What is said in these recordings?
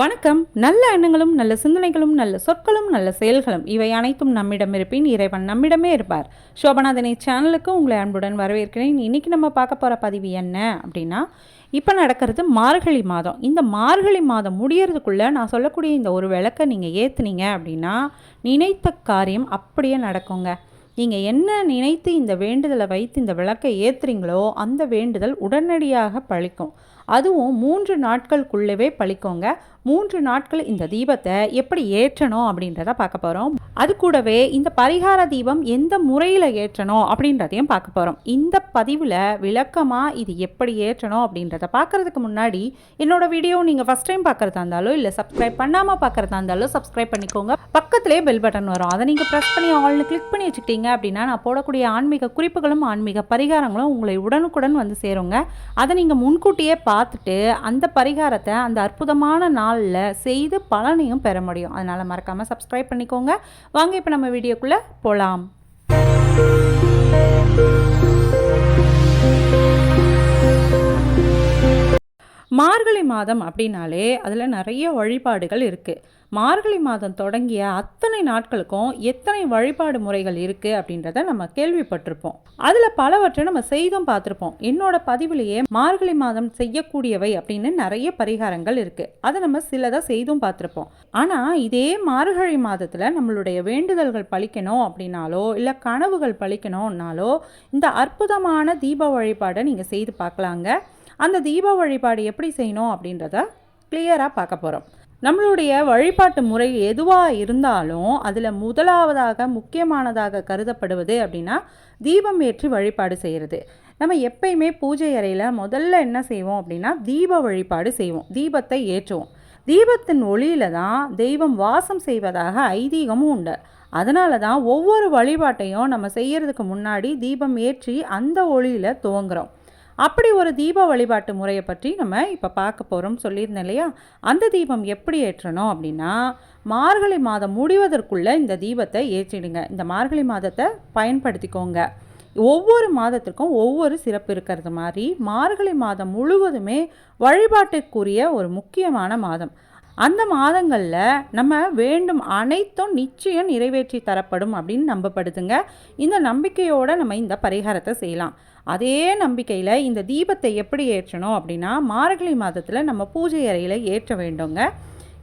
வணக்கம். நல்ல எண்ணங்களும் நல்ல சிந்தனைகளும் நல்ல சொற்களும் நல்ல செயல்களும் இவை அனைத்தும் நம்மிடம் இருப்பின் இறைவன் நம்மிடமே இருப்பார். சோபநாதனை சேனலுக்கு உங்களை அன்புடன் வரவேற்கிறேன். இன்னைக்கு நம்ம பார்க்க போகிற பதிவு என்ன அப்படின்னா இப்போ நடக்கிறது மார்கழி மாதம். இந்த மார்கழி மாதம் முடியறதுக்குள்ளே நான் சொல்லக்கூடிய இந்த ஒரு விளக்கை நீங்கள் ஏற்றுனீங்க அப்படின்னா நினைத்த காரியம் அப்படியே நடக்குங்க. நீங்கள் என்ன நினைத்து இந்த வேண்டுதலை வைத்து இந்த விளக்கை ஏற்றுறீங்களோ அந்த வேண்டுதல் உடனடியாக பழிக்கும். அதுவும் மூன்று நாட்களுக்குள்ளவே பழிக்கோங்க. மூன்று நாட்கள் இந்த தீபத்தை எப்படி ஏற்றணும் அப்படின்றத பார்க்க போகிறோம் அது கூடவே இந்த பரிகார தீபம் எந்த முறையில் ஏற்றணும் அப்படின்றதையும் பார்க்க போகிறோம் இந்த பதிவில் விளக்கமாக இது எப்படி ஏற்றணும் அப்படின்றத பார்க்குறதுக்கு முன்னாடி என்னோட வீடியோ நீங்கள் ஃபஸ்ட் டைம் பார்க்குறதா இருந்தாலும் இல்லை சப்ஸ்கிரைப் பண்ணாமல் பார்க்குறதா இருந்தாலும் சப்ஸ்கிரைப் பண்ணிக்கோங்க. பக்கத்துலேயே பெல் பட்டன் வரும். அதை நீங்கள் ப்ரெஸ் பண்ணி ஆல்னு கிளிக் பண்ணி வச்சுக்கிட்டீங்க அப்படின்னா நான் போடக்கூடிய ஆன்மீக குறிப்புகளும் ஆன்மீக பரிகாரங்களும் உங்களை உடனுக்குடன் வந்து சேருங்க. அதை நீங்கள் முன்கூட்டியே பா பார்த்துட்டு அந்த பரிகாரத்தை அந்த அற்புதமான நாளில் செய்து பலனையும் பெற முடியும். அதனால் மறக்காமல் சப்ஸ்கிரைப் பண்ணிக்கோங்க. வாங்க இப்போ நம்ம வீடியோக்குள்ளே போகலாம் மார்கழி மாதம் அப்படின்னாலே அதில் நிறைய வழிபாடுகள் இருக்குது மார்கழி மாதம் தொடங்கிய அத்தனை நாட்களுக்கும் எத்தனை வழிபாடு முறைகள் இருக்குது அப்படின்றத நம்ம கேள்விப்பட்டிருப்போம். அதில் பலவற்றை நம்ம செய்தும் பார்த்துருப்போம். என்னோட பதிவிலேயே மார்கழி மாதம் செய்யக்கூடியவை அப்படின்னு நிறைய பரிகாரங்கள் இருக்குது அதை நம்ம சிலதை செய்தும் பார்த்துருப்போம். ஆனால் இதே மார்கழி மாதத்தில் நம்மளுடைய வேண்டுதல்கள் பழிக்கணும் அப்படின்னாலோ இல்லை கனவுகள் பழிக்கணும்னாலோ இந்த அற்புதமான தீப வழிபாடை நீங்கள் செய்து பார்க்கலாங்க. அந்த தீப வழிபாடு எப்படி செய்யணும் அப்படின்றத கிளியராக பார்க்க போகிறோம் நம்மளுடைய வழிபாட்டு முறை எதுவாக இருந்தாலும் அதில் முதலாவதாக முக்கியமானதாக கருதப்படுவது அப்படின்னா தீபம் ஏற்றி வழிபாடு செய்கிறது நம்ம எப்பயுமே பூஜை அறையில் முதல்ல என்ன செய்வோம் அப்படின்னா தீப வழிபாடு செய்வோம். தீபத்தை ஏற்றுவோம். தீபத்தின் ஒளியில் தான் தெய்வம் வாசம் செய்வதாக ஐதீகமும் உண்டு. அதனால தான் ஒவ்வொரு வழிபாட்டையும் நம்ம செய்கிறதுக்கு முன்னாடி தீபம் ஏற்றி அந்த ஒளியில் துவங்குறோம். அப்படி ஒரு தீப வழிபாட்டு முறையை பற்றி நம்ம இப்போ பார்க்க போகிறோம் சொல்லியிருந்தேன் இல்லையா? அந்த தீபம் எப்படி ஏற்றணும் அப்படின்னா மார்கழி மாதம் முடிவதற்குள்ளே இந்த தீபத்தை ஏற்றிடுங்க. இந்த மார்கழி மாதத்தை பயன்படுத்திக்கோங்க. ஒவ்வொரு மாதத்திற்கும் ஒவ்வொரு சிறப்பு இருக்கிறது மாதிரி மார்கழி மாதம் முழுவதுமே வழிபாட்டுக்குரிய ஒரு முக்கியமான மாதம். அந்த மாதங்களில் நம்ம வேண்டும் அனைத்தும் நிச்சயம் நிறைவேற்றி தரப்படும் அப்படின்னு நம்பப்படுதுங்க. இந்த நம்பிக்கையோடு நம்ம இந்த பரிகாரத்தை செய்யலாம். அதே நம்பிக்கையில் இந்த தீபத்தை எப்படி ஏற்றணும் அப்படின்னா மார்கழி மாதத்தில் நம்ம பூஜை அறையில் ஏற்ற வேண்டுங்க.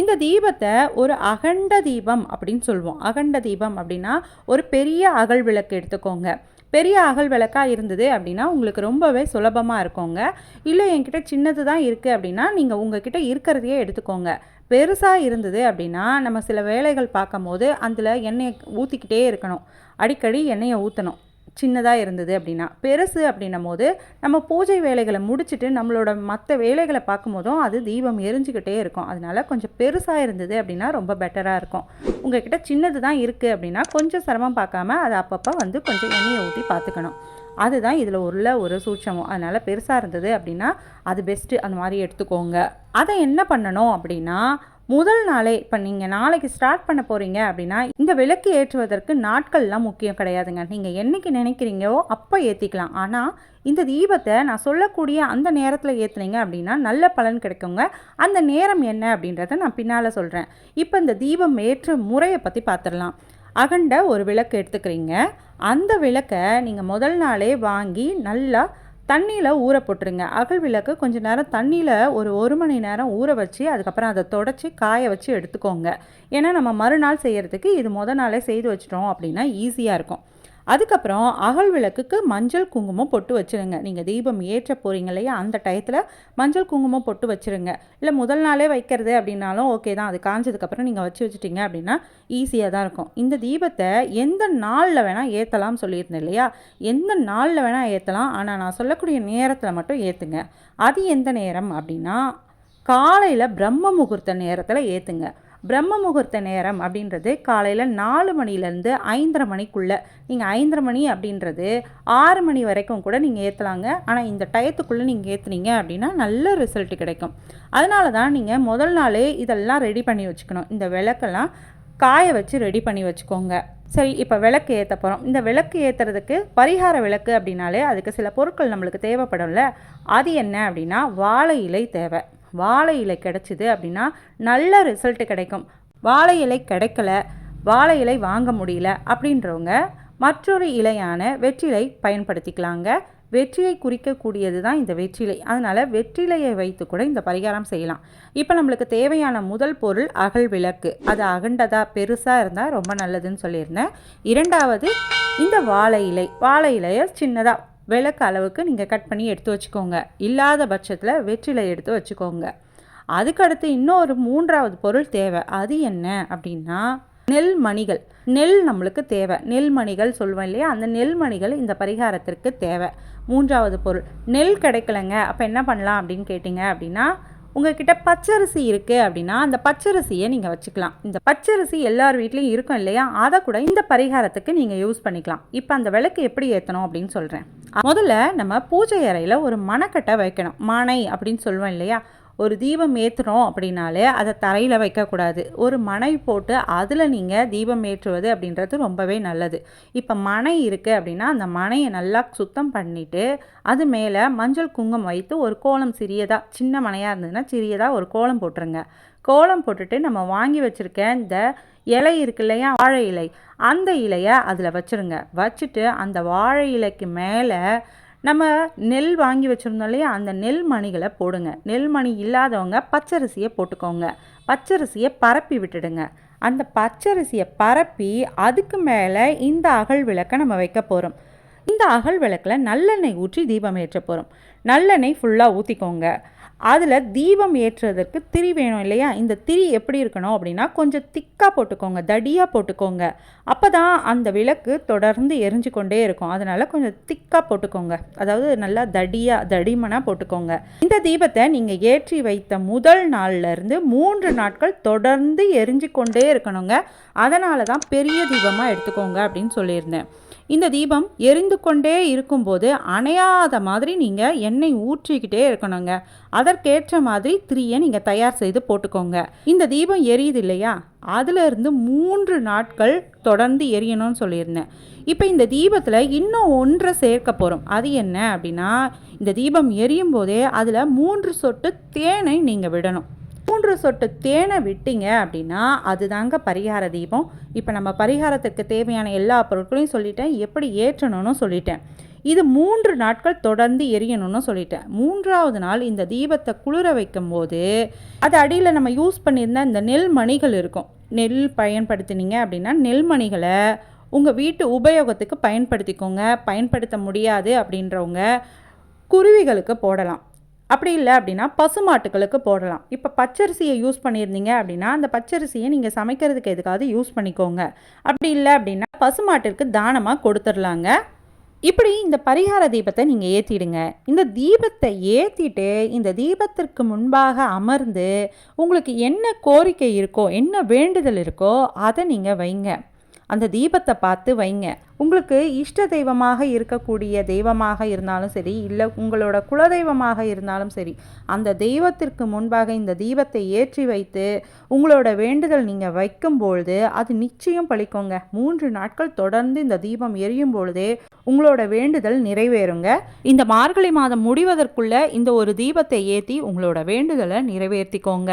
இந்த தீபத்தை ஒரு அகண்ட தீபம் அப்படின்னு சொல்லுவோம். அகண்ட தீபம் அப்படின்னா ஒரு பெரிய அகல் விளக்கு எடுத்துக்கோங்க. பெரிய அகல் விளக்காக இருந்தது அப்படின்னா உங்களுக்கு ரொம்பவே சுலபமாக இருக்குங்க. இல்லை என்கிட்ட சின்னது தான் இருக்குது அப்படின்னா நீங்கள் உங்ககிட்ட இருக்கிறதையே எடுத்துக்கோங்க. பெருசாக இருந்தது அப்படின்னா நம்ம சில வேலைகள் பார்க்கும்போது அதில் எண்ணெயை ஊற்றிக்கிட்டே இருக்கணும். அடிக்கடி எண்ணெயை ஊற்றணும் சின்னதாக இருந்தது அப்படின்னா பெருசு அப்படின்னும் போது நம்ம பூஜை வேலைகளை முடிச்சுட்டு நம்மளோட மற்ற வேலைகளை பார்க்கும்போதும் அது தீபம் எரிஞ்சுக்கிட்டே இருக்கும். அதனால கொஞ்சம் பெருசாக இருந்தது அப்படின்னா ரொம்ப பெட்டராக இருக்கும். உங்ககிட்ட சின்னது தான் இருக்குது அப்படின்னா கொஞ்சம் சிரமம் பார்க்காம அதை அப்பப்போ வந்து கொஞ்சம் எண்ணெயை ஊற்றி பார்த்துக்கணும். அதுதான் இதில் உள்ள ஒரு சூட்சமும். அதனால் பெருசாக இருந்தது அப்படின்னா அது பெஸ்ட்டு அந்த மாதிரி எடுத்துக்கோங்க. அதை என்ன பண்ணணும் அப்படின்னா முதல் நாளே இப்போ நீங்கள் நாளைக்கு ஸ்டார்ட் பண்ண போகிறீங்க அப்படின்னா இந்த விளக்கு ஏற்றுவதற்கு நாட்கள்லாம் முக்கியம் கிடையாதுங்க. நீங்கள் என்னைக்கு நினைக்கிறீங்களோ அப்போ ஏற்றிக்கலாம் ஆனால் இந்த தீபத்தை நான் சொல்லக்கூடிய அந்த நேரத்தில் ஏற்றுனீங்க அப்படின்னா நல்ல பலன் கிடைக்குங்க. அந்த நேரம் என்ன அப்படின்றத நான் பின்னால் சொல்கிறேன் இப்போ இந்த தீபம் ஏற்ற முறையை பற்றி பார்த்துடலாம் அகண்ட ஒரு விளக்கு எடுத்துக்கிறீங்க. அந்த விளக்கை நீங்கள் முதல் நாளே வாங்கி நல்லா தண்ணியில் ஊற போட்டுருங்க. அகல் விளக்கு கொஞ்சம் நேரம் தண்ணியில் ஒரு ஒரு மணி நேரம் ஊற வச்சு அதுக்கப்புறம் அதை தொடச்சி காய வச்சு எடுத்துக்கோங்க. ஏன்னா நம்ம மறுநாள் செய்கிறதுக்கு இது முத நாளே செய்து வச்சிட்டோம் அப்படின்னா ஈஸியாக இருக்கும். அதுக்கப்புறம் அகல் விளக்குக்கு மஞ்சள் குங்குமம் பொட்டு வச்சுருங்க. நீங்கள் தீபம் ஏற்ற போகிறீங்க இல்லையா? அந்த டயத்தில் மஞ்சள் குங்குமம் பொட்டு வச்சுருங்க. இல்லை முதல் நாளே வைக்கிறது அப்படின்னாலும் ஓகே தான். அது காஞ்சதுக்கப்புறம் நீங்கள் வச்சு வச்சுட்டீங்க அப்படின்னா ஈஸியாக தான் இருக்கும். இந்த தீபத்தை எந்த நாளில் வேணால் ஏற்றலாம் சொல்லியிருந்தேன் இல்லையா? எந்த நாளில் வேணால் ஏற்றலாம் ஆனால் நான் சொல்லக்கூடிய நேரத்தில் மட்டும் ஏற்றுங்க அது எந்த நேரம் அப்படின்னா காலையில் பிரம்ம முகூர்த்த நேரத்தில் ஏற்றுங்க பிரம்ம முகூர்த்த நேரம் அப்படின்றது காலையில் நாலு மணிலேருந்து ஐந்தரை மணிக்குள்ளே. நீங்கள் ஐந்தரை மணி அப்படின்றது ஆறு மணி வரைக்கும் கூட நீங்கள் ஏற்றலாங்க ஆனால் இந்த டயத்துக்குள்ளே நீங்கள் ஏற்றுனீங்க அப்படின்னா நல்ல ரிசல்ட் கிடைக்கும். அதனால தான் நீங்கள் முதல் நாளே இதெல்லாம் ரெடி பண்ணி வச்சுக்கணும். இந்த விளக்கெல்லாம் காய வச்சு ரெடி பண்ணி வச்சுக்கோங்க. சரி இப்போ விளக்கு ஏற்ற போகிறோம் இந்த விளக்கு ஏற்றுறதுக்கு பரிகார விளக்கு அப்படின்னாலே அதுக்கு சில பொருட்கள் நம்மளுக்கு தேவைப்படும்ல. அது என்ன அப்படின்னா வாழை இலை தேவை. வாழை இலை கிடைச்சிது அப்படின்னா நல்ல ரிசல்ட்டு கிடைக்கும். வாழை இலை கிடைக்கல வாழை இலை வாங்க முடியல அப்படின்றவங்க மற்றொரு இலையான வெற்றிலை பயன்படுத்திக்கலாங்க. வெற்றியை குறிக்கக்கூடியது தான் இந்த வெற்றிலை அதனால் வெற்றிலையை வைத்து கூட இந்த பரிகாரம் செய்யலாம். இப்போ நம்மளுக்கு தேவையான முதல் பொருள் அகல் விளக்கு. அது அகண்டதாக பெருசாக இருந்தால் ரொம்ப நல்லதுன்னு சொல்லியிருந்தேன். இரண்டாவது இந்த வாழை இலை. வாழை இலையை சின்னதாக விளக்கு அளவுக்கு நீங்கள் கட் பண்ணி எடுத்து வச்சுக்கோங்க. இல்லாத பட்சத்தில் வெற்றிலை எடுத்து வச்சுக்கோங்க. அதுக்கடுத்து இன்னொரு மூன்றாவது பொருள் தேவை. அது என்ன அப்படின்னா நெல் மணிகள். நெல் நம்மளுக்கு தேவை. நெல் மணிகள் சொல்லுவேன் இல்லையா? அந்த நெல் மணிகள் இந்த பரிகாரத்திற்கு தேவை. மூன்றாவது பொருள் நெல் கிடைக்கலங்க அப்போ என்ன பண்ணலாம் அப்படின்னு கேட்டிங்க அப்படின்னா உங்ககிட்ட பச்சரிசி இருக்குது அப்படின்னா அந்த பச்சரிசியை நீங்கள் வச்சுக்கலாம். இந்த பச்சரிசி எல்லார் வீட்லேயும் இருக்கும் இல்லையா? அதை கூட இந்த பரிகாரத்துக்கு நீங்கள் யூஸ் பண்ணிக்கலாம். இப்போ அந்த விளக்கு எப்படி ஏற்றணும் அப்படின்னு சொல்கிறேன் முதல்ல நம்ம பூஜை அறையில் ஒரு மணக்கட்டை வைக்கணும். மனை அப்படின்னு சொல்லுவோம் இல்லையா? ஒரு தீபம் ஏற்றுறோம் அப்படின்னாலே அதை தரையில் வைக்கக்கூடாது. ஒரு மனை போட்டு அதில் நீங்கள் தீபம் ஏற்றுவது அப்படின்றது ரொம்பவே நல்லது. இப்போ மனை இருக்குது அப்படின்னா அந்த மனையை நல்லா சுத்தம் பண்ணிவிட்டு அது மேலே மஞ்சள் குங்குமம் வைத்து ஒரு கோலம் சிறியதாக சின்ன மனையாக இருந்ததுன்னா சிறியதாக ஒரு கோலம் போட்டுருங்க. கோலம் போட்டுட்டு நம்ம வாங்கி வச்சுருக்க இந்த இலை இருக்கு இல்லையா வாழை இலை அந்த இலையை அதில் வச்சுருங்க. வச்சுட்டு அந்த வாழை இலைக்கு மேலே நம்ம நெல் வாங்கி வச்சுருந்தோம் இல்லையா? அந்த நெல் மணிகளை போடுங்க. நெல் மணி இல்லாதவங்க பச்சரிசியை போட்டுக்கோங்க. பச்சரிசியை பரப்பி விட்டுடுங்க. அந்த பச்சரிசியை பரப்பி அதுக்கு மேலே இந்த அகல் விளக்கை நம்ம வைக்க போகிறோம் இந்த அகல் விளக்கில் நல்லெண்ணெய் ஊற்றி தீபம் ஏற்ற போகிறோம் நல்லெண்ணெய் ஃபுல்லாக ஊற்றிக்கோங்க அதில் தீபம் ஏற்றுறதுக்கு திரி வேணும் இல்லையா? இந்த திரி எப்படி இருக்கணும் அப்படின்னா கொஞ்சம் திக்காக போட்டுக்கோங்க தடியாக போட்டுக்கோங்க. அப்போ தான் அந்த விளக்கு தொடர்ந்து எரிஞ்சு கொண்டே இருக்கும். அதனால் கொஞ்சம் திக்காக போட்டுக்கோங்க. அதாவது நல்லா தடியாக தடிமனாக போட்டுக்கோங்க. இந்த தீபத்தை நீங்கள் ஏற்றி வைத்த முதல் நாள்லேருந்து மூன்று நாட்கள் தொடர்ந்து எரிஞ்சு கொண்டே இருக்கணுங்க. அதனால தான் பெரிய தீபமாக எடுத்துக்கோங்க அப்படின்னு சொல்லியிருந்தேன். இந்த தீபம் எரிந்து கொண்டே இருக்கும்போது அணையாத மாதிரி நீங்கள் எண்ணெய் ஊற்றிக்கிட்டே இருக்கணுங்க. அதற்கேற்ற மாதிரி திரியை நீங்கள் தயார் செய்து போட்டுக்கோங்க. இந்த தீபம் எரியுது இல்லையா? அதிலிருந்து மூன்று நாட்கள் தொடர்ந்து எரியணும்னு சொல்லியிருந்தேன். இப்போ இந்த தீபத்தில் இன்னும் ஒன்றை சேர்க்க போகிறோம் அது என்ன அப்படின்னா இந்த தீபம் எரியும் போதே அதில் மூன்று சொட்டு தேனை நீங்கள் விடணும். மூன்று சொட்டு தேனை விட்டீங்க அப்படின்னா அதுதாங்க பரிகார தீபம். இப்போ நம்ம பரிகாரத்திற்கு தேவையான எல்லா பொருட்களையும் சொல்லிட்டேன். எப்படி ஏற்றணும்னு சொல்லிட்டேன். இது மூன்று நாட்கள் தொடர்ந்து எரியணும்னு சொல்லிட்டேன். மூன்றாவது நாள் இந்த தீபத்தை குளிர வைக்கும் போது அது அடியில் நம்ம யூஸ் பண்ணியிருந்த இந்த நெல் மணிகள் இருக்கும். நெல் பயன்படுத்தினீங்க அப்படின்னா நெல் மணிகளை உங்கள் வீட்டு உபயோகத்துக்கு பயன்படுத்திக்கோங்க. பயன்படுத்த முடியாது அப்படின்றவங்க குருவிகளுக்கு போடலாம். அப்படி இல்லை அப்படின்னா பசுமாட்டுகளுக்கு போடலாம். இப்போ பச்சரிசியை யூஸ் பண்ணியிருந்தீங்க அப்படின்னா அந்த பச்சரிசியை நீங்கள் சமைக்கிறதுக்கு எதுக்காவது யூஸ் பண்ணிக்கோங்க. அப்படி இல்லை அப்படின்னா பசுமாட்டிற்கு தானமாக கொடுத்துடலாங்க. இப்படி இந்த பரிகார தீபத்தை நீங்கள் ஏற்றிடுங்க இந்த தீபத்தை ஏற்றிட்டு இந்த தீபத்திற்கு முன்பாக அமர்ந்து உங்களுக்கு என்ன கோரிக்கை இருக்கோ என்ன வேண்டுதல் இருக்கோ அதை நீங்கள் வைங்க. அந்த தீபத்தை பார்த்து வைங்க. உங்களுக்கு இஷ்ட தெய்வமாக இருக்கக்கூடிய தெய்வமாக இருந்தாலும் சரி இல்லை உங்களோட குலதெய்வமாக இருந்தாலும் சரி அந்த தெய்வத்திற்கு முன்பாக இந்த தீபத்தை ஏற்றி வைத்து உங்களோட வேண்டுதல் நீங்கள் வைக்கும்பொழுது அது நிச்சயம் பழிக்கோங்க. மூன்று நாட்கள் தொடர்ந்து இந்த தீபம் எரியும் பொழுதே உங்களோட வேண்டுதல் நிறைவேறுங்க. இந்த மார்கழி மாதம் முடிவதற்குள்ள இந்த ஒரு தீபத்தை ஏற்றி உங்களோட வேண்டுதலை நிறைவேற்றிக்கோங்க.